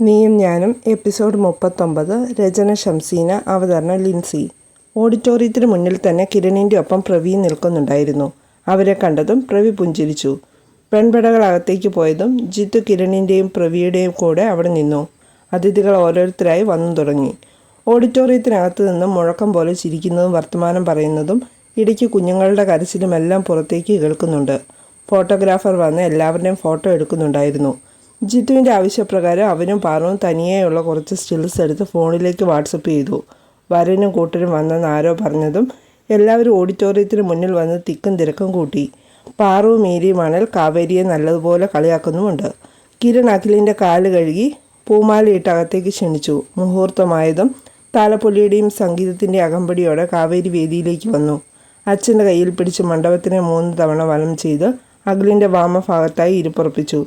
നീയും ഞാനും എപ്പിസോഡ് മുപ്പത്തൊമ്പത് രചന ഷംസീന അവതരണ ലിൻസി. ഓഡിറ്റോറിയത്തിന് മുന്നിൽ തന്നെ കിരണിന്റെ ഒപ്പം പ്രവി നിൽക്കുന്നുണ്ടായിരുന്നു. അവരെ കണ്ടതും പ്രവി പുഞ്ചിരിച്ചു. പെൺപടകളകത്തേക്ക് പോയതും ജിത്തു കിരണിന്റെയും പ്രവിയുടെയും കൂടെ അവിടെ നിന്നു. അതിഥികൾ ഓരോരുത്തരായി വന്നു തുടങ്ങി. ഓഡിറ്റോറിയത്തിനകത്ത് നിന്നും മുഴക്കം പോലെ ചിരിക്കുന്നതും വർത്തമാനം പറയുന്നതും ഇടയ്ക്ക് കുഞ്ഞുങ്ങളുടെ കരച്ചിലുമെല്ലാം പുറത്തേക്ക് കേൾക്കുന്നുണ്ട്. ഫോട്ടോഗ്രാഫർ വന്ന് എല്ലാവരുടെയും ഫോട്ടോ എടുക്കുന്നുണ്ടായിരുന്നു. ജിത്തുവിന്റെ ആവശ്യപ്രകാരം അവനും പാറവും തനിയെയുള്ള കുറച്ച് സ്റ്റിൽസ് എടുത്ത് ഫോണിലേക്ക് വാട്സപ്പ് ചെയ്തു. വരനും കൂട്ടരും വന്നെന്ന് ആരോ പറഞ്ഞതും എല്ലാവരും ഓഡിറ്റോറിയത്തിന് മുന്നിൽ വന്ന് തിക്കും തിരക്കും കൂട്ടി. പാറവും മീരിയുമാണേൽ കാവേരിയെ നല്ലതുപോലെ കളിയാക്കുന്നുമുണ്ട്. കിരൺ അഖിലിന്റെ കാൽ കഴുകി പൂമാലയിട്ട് അകത്തേക്ക് ക്ഷണിച്ചു. മുഹൂർത്തമായതും താലപ്പൊലിയുടെയും സംഗീതത്തിന്റെ അകമ്പടിയോടെ കാവേരി വേദിയിലേക്ക് വന്നു. അച്ഛന്റെ കയ്യിൽ പിടിച്ച് മണ്ഡപത്തിനെ മൂന്ന് തവണ വലം ചെയ്ത് അഖിലിന്റെ വാമഭാഗത്തായി ഇരിപ്പുറപ്പിച്ചു.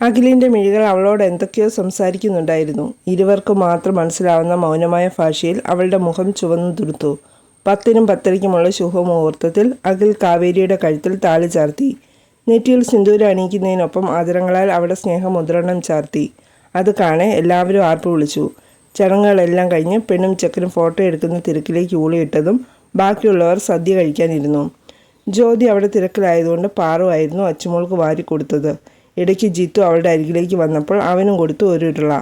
അഖിലിന്റെ മിഴികൾ അവളോട് എന്തൊക്കെയോ സംസാരിക്കുന്നുണ്ടായിരുന്നു. ഇരുവർക്ക് മാത്രം മനസ്സിലാവുന്ന മൗനമായ ഭാഷയിൽ അവളുടെ മുഖം ചുവന്നു തുടുത്തു പത്തിനും പത്തരയ്ക്കുമുള്ള ശുഭമുഹൂർത്തത്തിൽ അഖിൽ കാവേരിയുടെ കഴുത്തിൽ താളി ചാർത്തി. നെറ്റിയിൽ സിന്ദൂരം അണിയിക്കുന്നതിനൊപ്പം ആദരങ്ങളാൽ അവിടെ സ്നേഹമുദ്രണം ചാർത്തി. അത് കാണെ എല്ലാവരും ആർപ്പ് വിളിച്ചു. ചടങ്ങുകളെല്ലാം കഴിഞ്ഞ് പെണ്ണും ചെക്കനും ഫോട്ടോ എടുക്കുന്ന തിരക്കിലേക്ക് ഊളിയിട്ടതും ബാക്കിയുള്ളവർ സദ്യ കഴിക്കാനിരുന്നു. ജ്യോതി അവിടെ തിരക്കിലായതുകൊണ്ട് പാറുവായിരുന്നു അച്ചുമോൾക്ക് വാരി കൊടുത്തത് ഇടയ്ക്ക് ജിത്തു അവളുടെ അരികിലേക്ക് വന്നപ്പോൾ അവനും കൊടുത്തു ഒരു ഇടള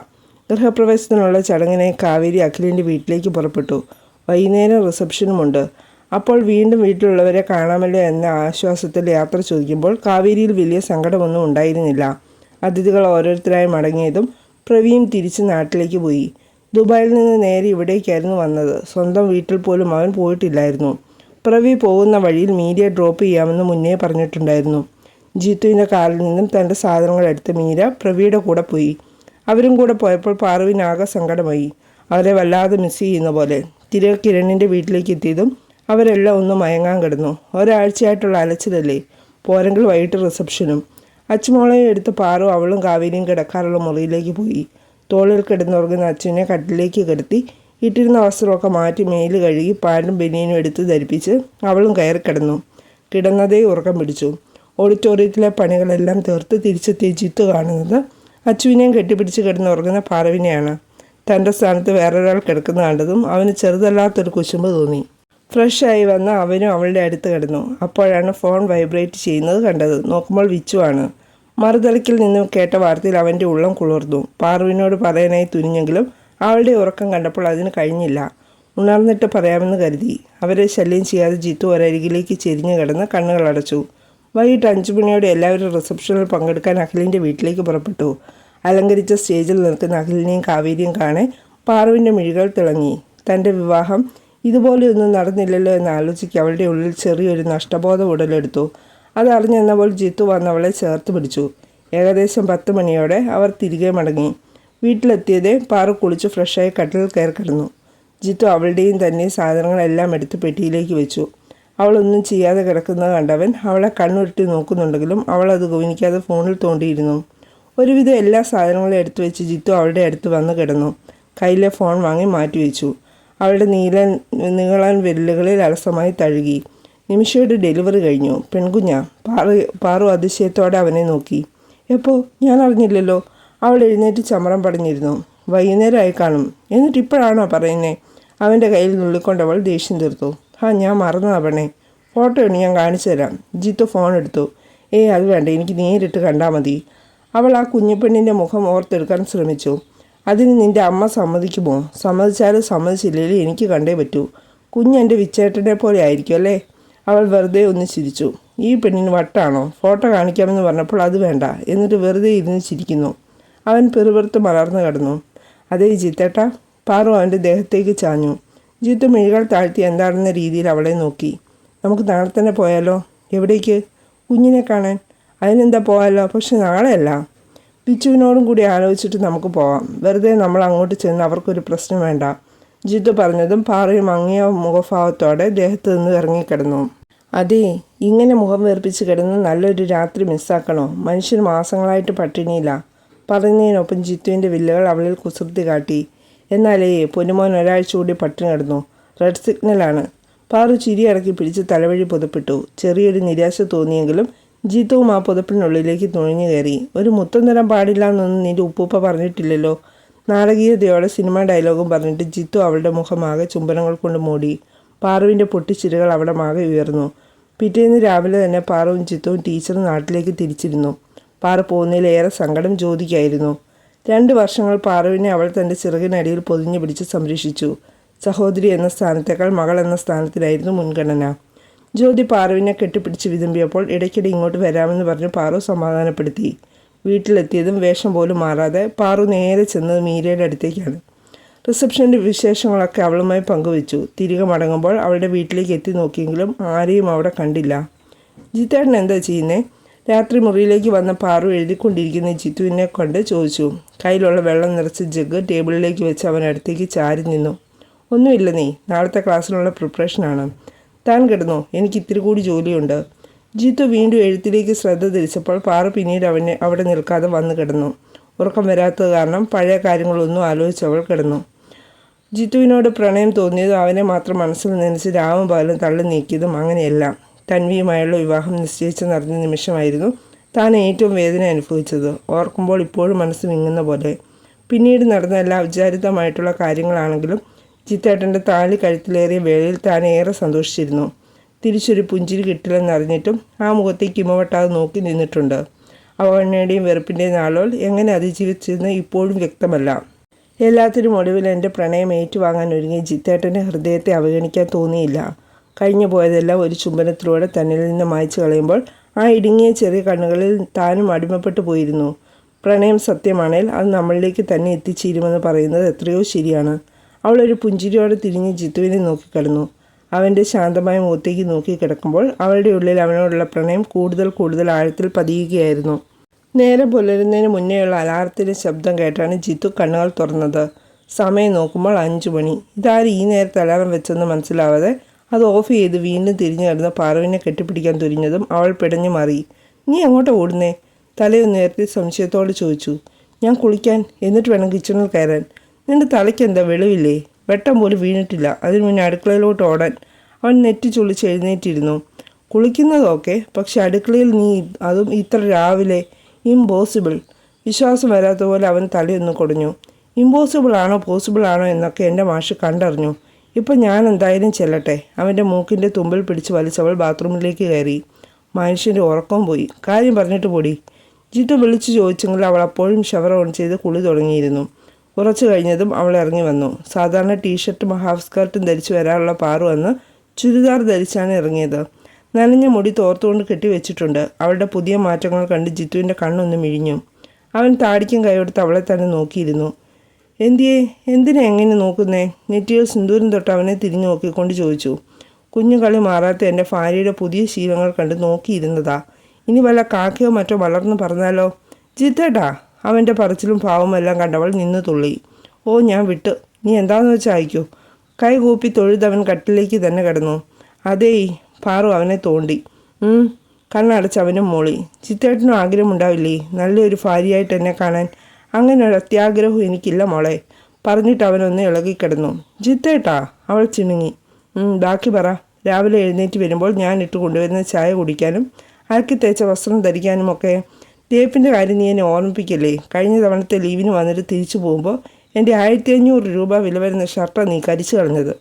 ഗൃഹപ്രവേശത്തിനുള്ള ചടങ്ങിനെ കാവേരി അഖിലിന്റെ വീട്ടിലേക്ക് പുറപ്പെട്ടു. വൈകുന്നേരം റിസപ്ഷനുമുണ്ട്. അപ്പോൾ വീണ്ടും വീട്ടിലുള്ളവരെ കാണാമല്ലോ എന്ന ആശ്വാസത്തിൽ യാത്ര ചോദിക്കുമ്പോൾ കാവേരിയിൽ വലിയ സങ്കടമൊന്നും ഉണ്ടായിരുന്നില്ല. അതിഥികൾ ഓരോരുത്തരായി മടങ്ങിയതും പ്രവീം തിരിച്ച് നാട്ടിലേക്ക് പോയി. ദുബായിൽ നിന്ന് നേരെ ഇവിടേക്കായിരുന്നു വന്നത്. സ്വന്തം വീട്ടിൽ പോലും അവൻ പോയിട്ടില്ലായിരുന്നു. പ്രവി പോകുന്ന വഴിയിൽ മീഡിയ ഡ്രോപ്പ് ചെയ്യാമെന്ന് മുന്നേ പറഞ്ഞിട്ടുണ്ടായിരുന്നു. ജീത്തുവിന്റെ കാറിൽ നിന്നും തന്റെ സാധനങ്ങൾ എടുത്ത് മീര പ്രവിയുടെ കൂടെ പോയി. അവരും കൂടെ പോയപ്പോൾ പാറുവിനാകെ സങ്കടമായി. അവരെ വല്ലാതെ മിസ് ചെയ്യുന്ന പോലെ. തിരികെ കിരണിന്റെ വീട്ടിലേക്ക് എത്തിയതും അവരെല്ലാം ഒന്ന് മയങ്ങാൻ കിടന്നു. ഒരാഴ്ചയായിട്ടുള്ള അലച്ചിലല്ലേ? പോരെങ്കിൽ വൈകിട്ട് റിസപ്ഷനും അച്ചുമോളെ എടുത്ത് പാറു അവളും കാവേരിയും കിടക്കാറുള്ള മുറിയിലേക്ക് പോയി. തോളിൽ കിടന്നുറങ്ങുന്ന അച്ഛനെ കട്ടിലേക്ക് കിടത്തി ഇട്ടിരുന്ന വസ്ത്രമൊക്കെ മാറ്റി മേൽ കഴുകി പാന്റും ബനിയനും എടുത്ത് ധരിപ്പിച്ച് അവളും കയറി കിടന്നു കിടന്നതേ ഉറക്കം പിടിച്ചു. ഓഡിറ്റോറിയത്തിലെ പണികളെല്ലാം തീർത്ത് തിരിച്ചെത്തിയ ജിത്തു കാണുന്നത് അച്ചുവിനെയും കെട്ടിപ്പിടിച്ച് കിടന്നുറങ്ങുന്ന പാറവിനെയാണ് തന്റെ സ്ഥാനത്ത് വേറൊരാൾ കിടക്കുന്ന കണ്ടതും അവന് ചെറുതല്ലാത്തൊരു കുശുമ്പ് തോന്നി. ഫ്രഷായി വന്ന അവനും അവളുടെ അടുത്ത് കിടന്നു. അപ്പോഴാണ് ഫോൺ വൈബ്രേറ്റ് ചെയ്യുന്നത് കണ്ടത്. നോക്കുമ്പോൾ വിച്ചുവാണ് മറുതലക്കിൽ നിന്നും കേട്ട വാർത്തയിൽ അവന്റെ ഉള്ളം കുളിർന്നു. പാർവിനോട് പറയാനായി തുനിഞ്ഞെങ്കിലും അവളുടെ ഉറക്കം കണ്ടപ്പോൾ അതിന് കഴിഞ്ഞില്ല. ഉണർന്നിട്ട് പറയാമെന്ന് കരുതി. അവരെ ശല്യം ചെയ്യാതെ ജിത്തു ഒരരികിലേക്ക് ചെരിഞ്ഞു കിടന്ന് കണ്ണുകൾ അടച്ചു. വൈകിട്ട് അഞ്ചു മണിയോടെ എല്ലാവരും റിസപ്ഷനിൽ പങ്കെടുക്കാൻ അഖിലിന്റെ വീട്ടിലേക്ക് പുറപ്പെട്ടു. അലങ്കരിച്ച സ്റ്റേജിൽ നിൽക്കുന്ന അഖിലിനെയും കാവേരിയും കാണെ പാറുവിന്റെ മിഴികൾ തിളങ്ങി. തന്റെ വിവാഹം ഇതുപോലെയൊന്നും നടന്നില്ലല്ലോ എന്ന് ആലോചിക്കുക അവളുടെ ഉള്ളിൽ ചെറിയൊരു നഷ്ടബോധം ഉടലെടുത്തു. അതറിഞ്ഞെന്നപ്പോൾ ജിത്തു വന്ന് അവളെ ചേർത്ത് പിടിച്ചു. ഏകദേശം പത്ത് മണിയോടെ അവർ തിരികെ മടങ്ങി. വീട്ടിലെത്തിയത് പാറു കുളിച്ച് ഫ്രഷായി കട്ടിൽ കയറി കിടന്നു. ജിത്തു അവളുടെയും തന്നെ സാധനങ്ങളെല്ലാം എടുത്ത് പെട്ടിയിലേക്ക് വെച്ചു. അവളൊന്നും ചെയ്യാതെ കിടക്കുന്നത് കണ്ടവൻ അവളെ കണ്ണുരുട്ടി നോക്കുന്നുണ്ടെങ്കിലും അവൾ അത് ഗവനിക്കാതെ ഫോണിൽ തോണ്ടിയിരുന്നു. ഒരുവിധം എല്ലാ സാധനങ്ങളും എടുത്തു വെച്ച് ജിത്തു അവളുടെ അടുത്ത് വന്ന് കിടന്നു. കയ്യിലെ ഫോൺ വാങ്ങി മാറ്റി വെച്ചു. അവളുടെ നീല നീളൻ വിരലുകളിൽ അലസമായി തഴുകി. നിമിഷയുടെ ഡെലിവറി കഴിഞ്ഞു. പെൺകുഞ്ഞ പാറു പാറു അതിശയത്തോടെ അവനെ നോക്കി. എപ്പോൾ ഞാൻ അറിഞ്ഞില്ലല്ലോ. അവൾ എഴുന്നേറ്റ് ചമറം പടഞ്ഞിരുന്നു. വൈകുന്നേരമായി കാണും. എന്നിട്ട് ഇപ്പോഴാണോ പറയുന്നേ? അവന്റെ കയ്യിൽ നുള്ളിക്കൊണ്ടവൾ ദേഷ്യം തീർത്തു. ആ ഞാൻ മറന്നതാ പെണ്ണേ. ഫോട്ടോ ഉണ്ട് ഞാൻ കാണിച്ചു തരാം. ജിത്തു ഫോൺ എടുത്തു. ഏയ് അത് വേണ്ട. എനിക്ക് നേരിട്ട് കണ്ടാൽ മതി. അവൾ ആ കുഞ്ഞുപെണ്ണിന്റെ മുഖം ഓർത്തെടുക്കാൻ ശ്രമിച്ചു. അതിന് നിന്റെ അമ്മ സമ്മതിക്കുമോ? സമ്മതിച്ചാലും സമ്മതിച്ചില്ലെങ്കിൽ എനിക്ക് കണ്ടേ പറ്റൂ. കുഞ്ഞെന്റെ വിച്ചേട്ടനെ പോലെ ആയിരിക്കും അല്ലേ? അവൾ വെറുതെ ഒന്ന് ചിരിച്ചു. ഈ പെണ്ണിന് വട്ടാണോ? ഫോട്ടോ കാണിക്കാമെന്ന് പറഞ്ഞപ്പോൾ അത് വേണ്ട. എന്നിട്ട് വെറുതെ ഇരുന്ന് ചിരിക്കുന്നു. അവൻ പെറുപെറുത്ത് മലർന്നു കിടന്നു. അതേ ജിത്തേട്ട. പാറു അവന്റെ ദേഹത്തേക്ക് ചാഞ്ഞു. ജിത്തു മിഴികൾ താഴ്ത്തി എന്താണെന്ന രീതിയിൽ അവളെ നോക്കി. നമുക്ക് നാളെ തന്നെ പോയാലോ? എവിടേക്ക്? കുഞ്ഞിനെ കാണാൻ? അതിനെന്താ പോയാലോ? പക്ഷെ നാളെയല്ല. ബിച്ചുവിനോടും കൂടി ആലോചിച്ചിട്ട് നമുക്ക് പോവാം. വെറുതെ നമ്മൾ അങ്ങോട്ട് ചെന്ന് അവർക്കൊരു പ്രശ്നം വേണ്ട. ജിത്തു പറഞ്ഞതും പാറയും മങ്ങിയ മുഖഭാവത്തോടെ ദേഹത്ത് നിന്ന് ഇറങ്ങിക്കിടന്നു. അതെ ഇങ്ങനെ മുഖം വീർപ്പിച്ച് കിടന്ന് നല്ലൊരു രാത്രി മിസ്സാക്കണോ? മനുഷ്യൻ മാസങ്ങളായിട്ട് പട്ടിണിയില്ല. പറയുന്നതിനൊപ്പം ജിത്തുവിന്റെ വില്ലുകൾ അവളിൽ കുസൃതി കാട്ടി. എന്നാലേ പൊന്നുമോൻ ഒരാഴ്ച കൂടി പട്ടിണി കിടന്നു. റെഡ് സിഗ്നലാണ് പാറു ചിരി അടക്കി പിടിച്ച് തലവഴി പുതപ്പെട്ടു. ചെറിയൊരു നിരാശ തോന്നിയെങ്കിലും ജീത്തവും ആ പുതപ്പിനുള്ളിലേക്ക് തുഴഞ്ഞു കയറി. ഒരു മുത്തം തരാൻ പാടില്ല എന്നൊന്നും നിന്റെ ഉപ്പൂപ്പ പറഞ്ഞിട്ടില്ലല്ലോ? നാടകീയതയോടെ സിനിമ ഡയലോഗും പറഞ്ഞിട്ട് ജിത്തു അവളുടെ മുഖമാകെ ചുംബനങ്ങൾ കൊണ്ട് മൂടി. പാറുവിന്റെ പൊട്ടിച്ചിരികൾ അവിടെ മാകെ ഉയർന്നു. പിറ്റേന്ന് രാവിലെ തന്നെ പാറുവും ചിത്തവും ടീച്ചർ നാട്ടിലേക്ക് തിരിച്ചിരുന്നു. പാറ പോകുന്നതിൽ ഏറെ സങ്കടം ജ്യോതിക്കായിരുന്നു. രണ്ട് വർഷങ്ങൾ പാറുവിനെ അവൾ തന്റെ ചിറകിനടിയിൽ പൊതിഞ്ഞു പിടിച്ച് സംരക്ഷിച്ചു. സഹോദരി എന്ന സ്ഥാനത്തേക്കാൾ മകൾ എന്ന സ്ഥാനത്തിലായിരുന്നു മുൻഗണന. ജ്യോതി പാറുവിനെ കെട്ടിപ്പിടിച്ച് വിതുമ്പിയപ്പോൾ ഇടയ്ക്കിടെ ഇങ്ങോട്ട് വരാമെന്ന് പറഞ്ഞ് പാറു സമാധാനപ്പെടുത്തി. വീട്ടിലെത്തിയതും വേഷം പോലും മാറാതെ പാറു നേരെ ചെന്നത് മീരയുടെ അടുത്തേക്കാണ്. റിസപ്ഷന്റെ വിശേഷങ്ങളൊക്കെ അവളുമായി പങ്കുവച്ചു. തിരികെ മടങ്ങുമ്പോൾ അവളുടെ വീട്ടിലേക്ക് എത്തി നോക്കിയെങ്കിലും ആരെയും അവിടെ കണ്ടില്ല. ജിത്തേട്ടൻ എന്താ ചെയ്യുന്നേ? രാത്രി മുറിയിലേക്ക് വന്ന പാറു എഴുതിക്കൊണ്ടിരിക്കുന്ന ജിത്തുവിനെ കൊണ്ട് ചോദിച്ചു കയ്യിലുള്ള വെള്ളം നിറച്ച ജഗ് ടേബിളിലേക്ക് വെച്ച് അവൻ അടുത്തേക്ക് ചാരി നിന്നു. ഒന്നുമില്ല നീ നാളത്തെ ക്ലാസ്സിനുള്ള പ്രിപ്പറേഷനാണ് താൻ കിടന്നു? എനിക്ക് ഇത്തിരി കൂടി ജോലിയുണ്ട് ജിത്തു വീണ്ടും എഴുത്തിലേക്ക് ശ്രദ്ധ തിരിച്ചപ്പോൾ പാറു പിന്നീട് അവനെ അവിടെ നിൽക്കാതെ വന്നു കിടന്നു. ഉറക്കം വരാത്തത് കാരണം പഴയ കാര്യങ്ങളൊന്നും ആലോചിച്ച് അവൾ കിടന്നു. ജിത്തുവിനോട് പ്രണയം തോന്നിയതും അവനെ മാത്രം മനസ്സിൽ നനച്ച് രാവും പകലും തള്ളി നീക്കിയതും അങ്ങനെയല്ല. തൻവിയുമായുള്ള വിവാഹം നിശ്ചയിച്ച് നടന്ന നിമിഷമായിരുന്നു താൻ ഏറ്റവും വേദന അനുഭവിച്ചത്. ഓർക്കുമ്പോൾ ഇപ്പോഴും മനസ്സ് വിങ്ങുന്ന പോലെ. പിന്നീട് നടന്ന എല്ലാ വിചാരിതമായിട്ടുള്ള കാര്യങ്ങളാണെങ്കിലും ചിത്തേട്ടന്റെ താലി കഴുത്തിലേറിയ വേളയിൽ താൻ ഏറെ സന്തോഷിച്ചിരുന്നു. തിരിച്ചൊരു പുഞ്ചിരി കിട്ടില്ലെന്നറിഞ്ഞിട്ടും ആ മുഖത്തേക്ക് ഇമവട്ടാതെ നോക്കി നിന്നിട്ടുണ്ട്. അവണ്ണയുടെയും വെറുപ്പിന്റെയും നാളുകൾ എങ്ങനെ അതിജീവിച്ചെന്ന് ഇപ്പോഴും വ്യക്തമല്ല. എല്ലാത്തിനും ഒടുവിൽ എന്റെ പ്രണയം ഏറ്റുവാങ്ങാൻ ഒരുങ്ങിയ ജിത്തേട്ടന്റെ ഹൃദയത്തെ അവഗണിക്കാൻ തോന്നിയില്ല. കഴിഞ്ഞു പോയതെല്ലാം ഒരു ചുംബനത്തിലൂടെ തന്നിൽ നിന്ന് മായ്ച്ചു കളയുമ്പോൾ ആ ഇടുങ്ങിയ ചെറിയ കണ്ണുകളിൽ താനും അടിമപ്പെട്ടു പോയിരുന്നു. പ്രണയം സത്യമാണേൽ അത് നമ്മളിലേക്ക് തന്നെ എത്തിച്ചേരുമെന്ന് പറയുന്നത് എത്രയോ ശരിയാണ്. അവൾ ഒരു പുഞ്ചിരിയോടെ തിരിഞ്ഞ് ജിത്തുവിനെ നോക്കിക്കിടന്നു അവന്റെ ശാന്തമായ മുഖത്തേക്ക് നോക്കി കിടക്കുമ്പോൾ അവളുടെ ഉള്ളിൽ അവനോടുള്ള പ്രണയം കൂടുതൽ കൂടുതൽ ആഴത്തിൽ പതിയുകയായിരുന്നു. നേരം പുലരുന്നതിന് മുന്നേയുള്ള അലാറത്തിന്റെ ശബ്ദം കേട്ടാണ് ജിത്തു കണ്ണുകൾ തുറന്നത്. സമയം നോക്കുമ്പോൾ അഞ്ചു മണി ഇതാരും ഈ നേരത്തെ അലാറം വെച്ചെന്ന് മനസ്സിലാവാതെ അത് ഓഫ് ചെയ്ത് വീണ്ടും തിരിഞ്ഞു നടന്ന പാറവിനെ കെട്ടിപ്പിടിക്കാൻ തുരിഞ്ഞതും അവൾ പിടഞ്ഞു മാറി. നീ അങ്ങോട്ട് ഓടുന്നേ? തലയൊന്നുയർത്തി സംശയത്തോട് ചോദിച്ചു. ഞാൻ കുളിക്കാൻ എന്നിട്ട് വേണം കിച്ചണിൽ കയറാൻ. നിന്റെ തലയ്ക്ക് എന്താ വെളിവില്ലേ? വെട്ടം പോലും വീണിട്ടില്ല. അതിന് മുന്നേ അടുക്കളയിലോട്ട് ഓടാൻ. അവൻ നെറ്റി ചുള്ളിച്ച് എഴുന്നേറ്റിരുന്നു. കുളിക്കുന്നതൊക്കെ പക്ഷെ അടുക്കളയിൽ നീ അതും ഇത്ര രാവിലെ ഇമ്പോസിബിൾ. വിശ്വാസം വരാത്ത പോലെ അവൻ തലയൊന്ന് കുടഞ്ഞു. ഇമ്പോസിബിൾ ആണോ പോസിബിൾ ആണോ എന്നൊക്കെ എന്റെ മാഷ് കണ്ടറിഞ്ഞു. ഇപ്പം ഞാൻ എന്തായാലും ചെല്ലട്ടെ. അവന്റെ മൂക്കിന്റെ തുമ്പിൽ പിടിച്ച് വലിച്ചവൾ ബാത്റൂമിലേക്ക് കയറി. മനുഷ്യന്റെ ഉറക്കം പോയി. കാര്യം പറഞ്ഞിട്ട് പൊടി. ജിത്തു വിളിച്ചു ചോദിച്ചെങ്കിൽ അവൾ അപ്പോഴും ഷവർ ഓൺ ചെയ്ത് കുളി തുടങ്ങിയിരുന്നു. കുറച്ചു കഴിഞ്ഞതും അവൾ ഇറങ്ങി വന്നു. സാധാരണ ടീഷർട്ടും ഹാഫ് സ്കർട്ടും ധരിച്ചു വരാനുള്ള പാറു വന്ന് ചുരിദാർ ധരിച്ചാണ് ഇറങ്ങിയത്. നനഞ്ഞ മുടി തോർത്തുകൊണ്ട് കെട്ടിവെച്ചിട്ടുണ്ട്. അവളുടെ പുതിയ മാറ്റങ്ങൾ കണ്ട് ജിത്തുവിന്റെ കണ്ണൊന്ന് മിഴിഞ്ഞു. അവൻ താടിക്കും കൈയെടുത്ത് അവളെ തന്നെ നോക്കിയിരുന്നു. എന്തിയേ? എന്തിനാ എങ്ങനെ നോക്കുന്നേ? നെറ്റിയിൽ സിന്ദൂരം തൊട്ട് അവനെ തിരിഞ്ഞു നോക്കിക്കൊണ്ട് ചോദിച്ചു. കുഞ്ഞുകളി മാറാത്ത എന്റെ ഭാര്യയുടെ പുതിയ ശീലങ്ങൾ കണ്ട് നോക്കിയിരുന്നതാ. ഇനി വല്ല കാക്കയോ മറ്റോ വളർന്നു പറഞ്ഞാലോ? ജിത്തേട്ടാ അവന്റെ പറച്ചിലും ഭാവമെല്ലാം കണ്ടവൾ നിന്ന് തുള്ളി. ഓ ഞാൻ വിട്ട്. നീ എന്താന്ന് വെച്ചാൽ അയക്കൂ? കൈ കൂപ്പി തൊഴുതവൻ കട്ടിലേക്ക് തന്നെ കിടന്നു. അതേയ് പാറു അവനെ തോണ്ടി. കണ്ണടച്ചവനും മോളി. ചിത്തേട്ടനും ആഗ്രഹമുണ്ടാവില്ലേ? നല്ലൊരു ഭാര്യയായിട്ട് എന്നെ കാണാൻ അങ്ങനെ ഒരു അത്യാഗ്രഹവും എനിക്കില്ല മോളെ. പറഞ്ഞിട്ട് അവനൊന്ന് ഇളകിക്കിടന്നു. ജിത്തേട്ടാ അവൾ ചിണുങ്ങി. "ഉം, ബാക്കി പറ. രാവിലെ എഴുന്നേറ്റ് വരുമ്പോൾ ഞാൻ ഇട്ട് കൊണ്ടുവരുന്ന ചായ കുടിക്കാനും അലക്കി തേച്ച വസ്ത്രം ധരിക്കാനും ഒക്കെ തേപ്പിന്റെ കാര്യം നീ എന്നെ ഓർമ്മിപ്പിക്കല്ലേ? കഴിഞ്ഞ തവണത്തെ ലീവിന് വന്നിട്ട് തിരിച്ചു പോകുമ്പോൾ എന്റെ ആയിരത്തി അഞ്ഞൂറ് രൂപ വില വരുന്ന ഷർട്ടാണ് നീ കരിച്ചു കളഞ്ഞത്.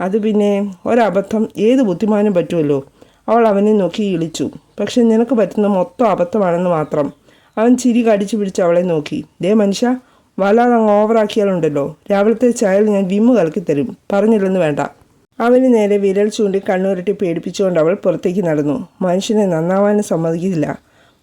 അത് പിന്നെ ഒരബദ്ധം ഏത് ബുദ്ധിമാനും പറ്റുമല്ലോ? അവൾ അവനെ നോക്കി ഇളിച്ചു. പക്ഷെ നിനക്ക് പറ്റുന്ന മൊത്തം അബദ്ധമാണെന്ന് മാത്രം. അവൻ ചിരി കടിച്ചു പിടിച്ച് അവളെ നോക്കി. ദേ മനുഷ്യ വല്ലാതെ അങ്ങ് ഓവറാക്കിയാലുണ്ടല്ലോ. രാവിലത്തെ ചായയിൽ ഞാൻ വിമ്മ് കലക്കി തരും. പറഞ്ഞില്ലെന്ന് വേണ്ട. അവന് നേരെ വിരൽ ചൂണ്ടി കണ്ണുരുട്ടി പേടിപ്പിച്ചുകൊണ്ട് അവൾ പുറത്തേക്ക് നടന്നു. മനുഷ്യനെ നന്നാവാനും സമ്മതിക്കില്ല.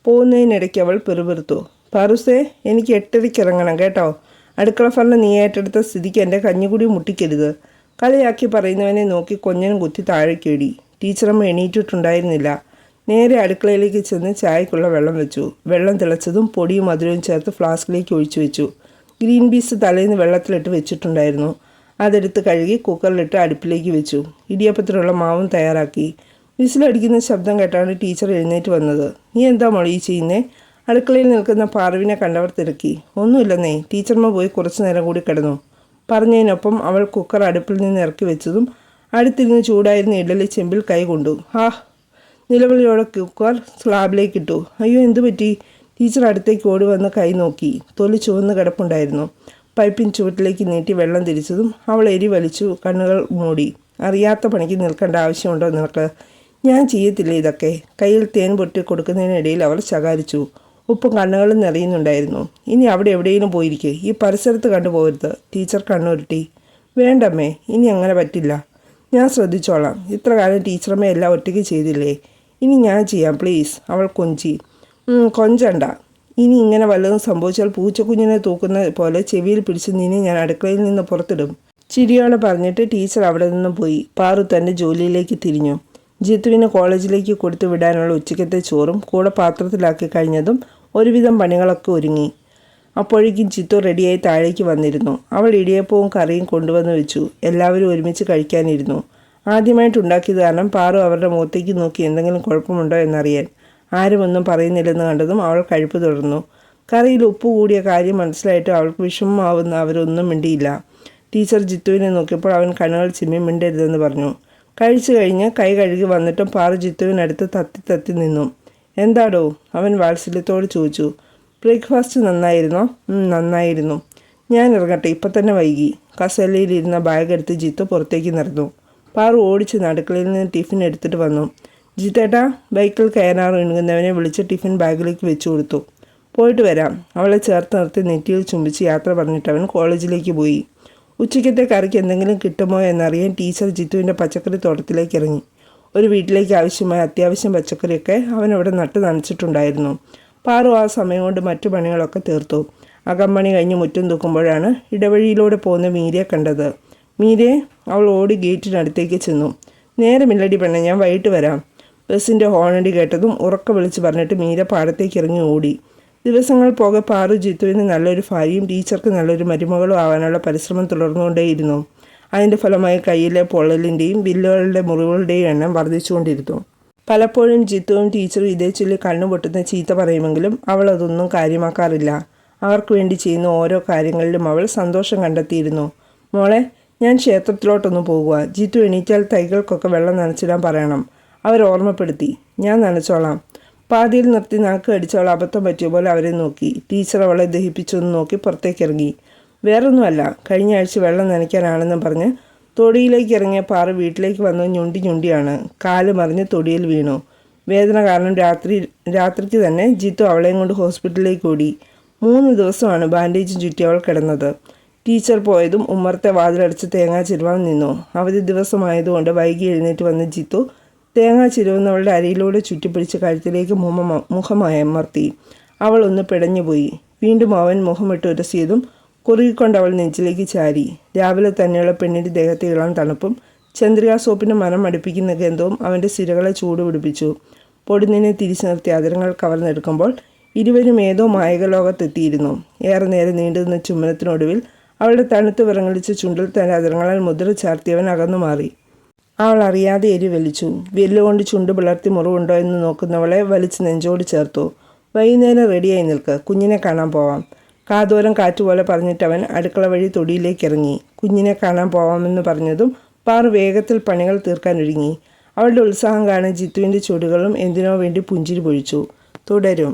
പോകുന്നതിനിടയ്ക്ക് അവൾ പെറുപെറുത്തു. പറുസേ എനിക്ക് എട്ടരയ്ക്ക് ഇറങ്ങണം കേട്ടോ. അടുക്കള ഫലം നീ ഏറ്റെടുത്ത സ്ഥിതിക്ക് എന്റെ കഞ്ഞിക്കുടി മുട്ടിക്കരുത് കളിയാക്കി പറയുന്നവനെ നോക്കി കൊഞ്ഞനും കുത്തി താഴേക്കേടി ടീച്ചറമ്മ എണീറ്റിട്ടുണ്ടായിരുന്നില്ല. നേരെ അടുക്കളയിലേക്ക് ചെന്ന് ചായക്കുള്ള വെള്ളം വെച്ചു. വെള്ളം തിളച്ചതും പൊടിയും മധുരവും ചേർത്ത് ഫ്ലാസ്കിലേക്ക് ഒഴിച്ചു വെച്ചു. ഗ്രീൻ പീസ് തലേന്ന് വെള്ളത്തിലിട്ട് വെച്ചിട്ടുണ്ടായിരുന്നു. അതെടുത്ത് കഴുകി കുക്കറിലിട്ട് അടുപ്പിലേക്ക് വെച്ചു. ഇടിയപ്പത്തിനുള്ള മാവും തയ്യാറാക്കി. വിസിലടിക്കുന്ന ശബ്ദം കേട്ടാണ് ടീച്ചർ എഴുന്നേറ്റ് വന്നത്. നീ എന്താ മൊഴി ചെയ്യുന്നേ? അടുക്കളയിൽ നിൽക്കുന്ന പാറവിനെ കണ്ടവർ തിരക്കി. ഒന്നുമില്ലെന്നേ ടീച്ചർമ്മ പോയി കുറച്ചു നേരം കൂടി കിടന്നു. പറഞ്ഞതിനൊപ്പം അവൾ കുക്കർ അടുപ്പിൽ നിന്ന് ഇറക്കി വെച്ചതും അടുത്തിരുന്ന് ചൂടായിരുന്ന ഇഡലി ചെമ്പിൽ കൈകൊണ്ടു. ഹാ നിലവിളിയോടെ കുക്കർ സ്ലാബിലേക്ക് ഇട്ടു. അയ്യോ എന്തു പറ്റി? ടീച്ചർ അടുത്തേക്ക് ഓടി വന്ന് കൈ നോക്കി. തൊലി ചുവന്ന് കിടപ്പുണ്ടായിരുന്നു. പൈപ്പിൻ ചുവട്ടിലേക്ക് നീട്ടി വെള്ളം തിരിച്ചതും അവൾ എരി വലിച്ചു കണ്ണുകൾ മൂടി. അറിയാത്ത പണിക്ക് നിൽക്കേണ്ട ആവശ്യമുണ്ടോ നിനക്ക്? ഞാൻ ചെയ്യത്തില്ല ഇതൊക്കെ? കയ്യിൽ തേൻ പൊട്ടി കൊടുക്കുന്നതിനിടയിൽ അവൾ ശകാരിച്ചു. ഉപ്പും കണ്ണുകളും നിറയുന്നുണ്ടായിരുന്നു. ഇനി അവിടെ എവിടെയെങ്കിലും പോയിരിക്കേ. ഈ പരിസരത്ത് കണ്ടുപോകരുത്. ടീച്ചർ കണ്ണുരുട്ടി. വേണ്ടമ്മേ ഇനി അങ്ങനെ പറ്റില്ല. ഞാൻ ശ്രദ്ധിച്ചോളാം. ഇത്ര കാലം ടീച്ചറമ്മ എല്ലാം ഒറ്റയ്ക്ക് ചെയ്തില്ലേ? ഇനി ഞാൻ ചെയ്യാം പ്ലീസ് അവൾ കൊഞ്ചി. കൊഞ്ചണ്ട. ഇനി ഇങ്ങനെ വല്ലതും സംഭവിച്ചാൽ പൂച്ചക്കുഞ്ഞിനെ തൂക്കുന്ന പോലെ ചെവിയിൽ പിടിച്ച് നിന്നെ ഞാൻ അടുക്കളയിൽ നിന്ന് പുറത്തിടും. ചിരിയോടെ പറഞ്ഞിട്ട് ടീച്ചർ അവിടെ നിന്നും പോയി. പാറു തന്റെ ജോലിയിലേക്ക് തിരിഞ്ഞു. ജിത്തുവിന് കോളേജിലേക്ക് കൊടുത്തു വിടാനുള്ള ഉച്ചക്കത്തെ ചോറും കൂടെ പാത്രത്തിലാക്കി കഴിഞ്ഞതും ഒരുവിധം പണികളൊക്കെ ഒരുങ്ങി. അപ്പോഴേക്കും ചിത്തു റെഡിയായി താഴേക്ക് വന്നിരുന്നു. അവൾ ഇടിയപ്പവും കറിയും കൊണ്ടുവന്ന് വെച്ചു. എല്ലാവരും ഒരുമിച്ച് കഴിക്കാനിരുന്നു. ആദ്യമായിട്ട് ഉണ്ടാക്കിയത് കാരണം പാറു അവരുടെ മുഖത്തേക്ക് നോക്കി എന്തെങ്കിലും കുഴപ്പമുണ്ടോ എന്നറിയാൻ. ആരും ഒന്നും പറയുന്നില്ലെന്ന് കണ്ടതും അവൾ കഴിപ്പ് തുടർന്നു. കറിയിൽ ഉപ്പ് കൂടിയ കാര്യം മനസ്സിലായിട്ട് അവൾക്ക് വിഷമമാവുന്ന അവരൊന്നും മിണ്ടിയില്ല. ടീച്ചർ ജിത്തുവിനെ നോക്കിയപ്പോൾ അവൻ കണ്ണുകൾ ചിമ്മി മിണ്ടരുതെന്ന് പറഞ്ഞു. കഴിച്ചു കഴിഞ്ഞ് കൈ കഴുകി വന്നിട്ടും പാറു ജിത്തുവിനടുത്ത് തത്തി തത്തി നിന്നു. എന്താടോ? അവൻ വാത്സല്യത്തോട് ചോദിച്ചു. ബ്രേക്ക്ഫാസ്റ്റ് നന്നായിരുന്നോ? നന്നായിരുന്നു. ഞാൻ ഇറങ്ങട്ടെ ഇപ്പം തന്നെ വൈകി. കസേലയിലിരുന്ന ബാഗ് എടുത്ത് ജിത്തു പുറത്തേക്ക് നടന്നു. പാറു ഓടിച്ച് നടുക്കളയിൽ നിന്ന് ടിഫിൻ എടുത്തിട്ട് വന്നു. ജിത്തേട്ടാ ബൈക്കിൽ കയറാൻ ഇണങ്ങുന്നവനെ വിളിച്ച് ടിഫിൻ ബാഗിലേക്ക് വെച്ചു കൊടുത്തു. പോയിട്ട് വരാം. അവളെ ചേർത്ത് നിർത്തി നെറ്റിയിൽ ചുംബിച്ച് യാത്ര പറഞ്ഞിട്ട് അവൻ കോളേജിലേക്ക് പോയി. ഉച്ചയ്ക്കത്തെ കറിക്ക് എന്തെങ്കിലും കിട്ടുമോ എന്നറിയാൻ ടീച്ചർ ജിത്തുവിന്റെ പച്ചക്കറി തോട്ടത്തിലേക്ക് ഇറങ്ങി. ഒരു വീട്ടിലേക്ക് ആവശ്യമായ അത്യാവശ്യം പച്ചക്കറിയൊക്കെ അവൻ അവിടെ നട്ട് നനച്ചിട്ടുണ്ടായിരുന്നു. പാറു ആ സമയം കൊണ്ട് മറ്റു പണികളൊക്കെ തീർത്തു. അകമ്പണി കഴിഞ്ഞ് മുറ്റം തൂക്കുമ്പോഴാണ് ഇടവഴിയിലൂടെ പോകുന്ന മീരയെ കണ്ടത്. മീരയെ അവൾ ഓടി ഗേറ്റിനടുത്തേക്ക് ചെന്നു. നേരമില്ലടി പെണ്ണെ ഞാൻ വൈകിട്ട് വരാം. ബസ്സിന്റെ ഹോണടി കേട്ടതും ഉറക്ക വിളിച്ച് പറഞ്ഞിട്ട് മീര പാടത്തേക്ക് ഇറങ്ങി ഓടി. ദിവസങ്ങൾ പോകെ പാറു ജിത്തുവിന് നല്ലൊരു ഭാര്യയും ടീച്ചർക്ക് നല്ലൊരു മരുമകളും ആവാനുള്ള പരിശ്രമം തുടർന്നുകൊണ്ടേയിരുന്നു. അതിന്റെ ഫലമായി കയ്യിലെ പൊള്ളലിന്റെയും ബില്ലുകളുടെ മുറിവുകളുടെയും എണ്ണം വർദ്ധിച്ചുകൊണ്ടിരുന്നു. പലപ്പോഴും ജിത്തുവും ടീച്ചറും ഇതേ ചൊല്ലി കണ്ണു പൊട്ടുന്ന ചീത്ത പറയുമെങ്കിലും അവൾ അതൊന്നും കാര്യമാക്കാറില്ല. അവർക്ക് വേണ്ടി ചെയ്യുന്ന ഓരോ കാര്യങ്ങളിലും അവൾ സന്തോഷം കണ്ടെത്തിയിരുന്നു. മോളെ ഞാൻ ക്ഷേത്രത്തിലോട്ടൊന്ന് പോകുക ജിത്തു എണീറ്റാൽ തൈകൾക്കൊക്കെ വെള്ളം നനച്ചിടാൻ പറയണം. അവർ ഓർമ്മപ്പെടുത്തി. ഞാൻ നനച്ചോളാം. പാതിയിൽ നിർത്തി നാക്ക് അടിച്ചവൾ അബദ്ധം പറ്റിയ പോലെ അവരെ നോക്കി. ടീച്ചർ അവളെ ദഹിപ്പിച്ചൊന്ന് നോക്കി പുറത്തേക്ക് ഇറങ്ങി. വേറൊന്നുമല്ല. കഴിഞ്ഞ ആഴ്ച വെള്ളം നനയ്ക്കാനാണെന്ന് പറഞ്ഞ് തൊടിയിലേക്ക് ഇറങ്ങിയ പാറ വീട്ടിലേക്ക് വന്ന് ഞുണ്ടി ഞുണ്ടിയാണ്. കാൽ മറിഞ്ഞ് തൊടിയിൽ വീണു. വേദന കാരണം രാത്രി രാത്രിക്ക് തന്നെ ജിത്തു അവളെയും കൊണ്ട് ഹോസ്പിറ്റലിലേക്ക് ഓടി. മൂന്ന് ദിവസമാണ് ബാൻഡേജ് ചുറ്റി അവൾ കിടന്നത്. ടീച്ചർ പോയതും ഉമ്മർത്തെ വാതിലടച്ച് തേങ്ങാ ചിരുവാൻ നിന്നു. അവധി ദിവസമായതുകൊണ്ട് വൈകി എഴുന്നേറ്റ് വന്ന ജിത്തു തേങ്ങാ ചിരുവുന്നവളുടെ അരയിലൂടെ ചുറ്റിപ്പിടിച്ച് കഴുത്തിലേക്ക് മുഖമ മുഖമയമർത്തി അവൾ ഒന്ന് പിടഞ്ഞുപോയി. വീണ്ടും അവൻ മുഖമിട്ട് ഉരസിയതും കുറുകിക്കൊണ്ട് അവൾ നെഞ്ചിലേക്ക് ചാരി. രാവിലെ തന്നെയുള്ള പെണ്ണിന്റെ ദേഹത്തെ ഇളം തണുപ്പും ചന്ദ്രികാ സോപ്പിന്റെ മനം അടുപ്പിക്കുന്ന ഗന്ധവും അവന്റെ സിരകളെ ചൂടുപിടിപ്പിച്ചു പൊടുന്നിനെ തിരിച്ചു നിർത്തി അതിരങ്ങൾ കവർന്നെടുക്കുമ്പോൾ ഇരുവരും ഏതോ മായക ലോകത്തെത്തിയിരുന്നു ഏറെ നേരം നീണ്ടുനിന്ന ചുമനത്തിനൊടുവിൽ അവളുടെ തണുത്ത് വിറങ്ങലിച്ച ചുണ്ടിൽ തന്റെ അതിരങ്ങളാൽ മുദ്ര ചാർത്തിയവൻ അകന്നു മാറി. അവൾ അറിയാതെ എരി വലിച്ചു. വെല്ലുകൊണ്ട് ചുണ്ട് പിളർത്തി മുറിവുണ്ടോ എന്ന് നോക്കുന്നവളെ വലിച്ച് നെഞ്ചോട് ചേർത്തു. വൈകുന്നേരം റെഡിയായി നിൽക്ക്. കുഞ്ഞിനെ കാണാൻ പോവാം. കാതോരം കാറ്റുപോലെ പറഞ്ഞിട്ടവൻ അടുക്കള വഴി തൊടിയിലേക്ക് ഇറങ്ങി. കുഞ്ഞിനെ കാണാൻ പോവാമെന്ന് പറഞ്ഞതും പാറു വേഗത്തിൽ പണികൾ തീർക്കാൻ തീർക്കാനൊരുങ്ങി അവളുടെ ഉത്സാഹം കാണാൻ ജിത്തുവിന്റെ ചുടുകളും എന്തിനോ വേണ്ടി പുഞ്ചിരി പൊഴിച്ചു. തുടരും.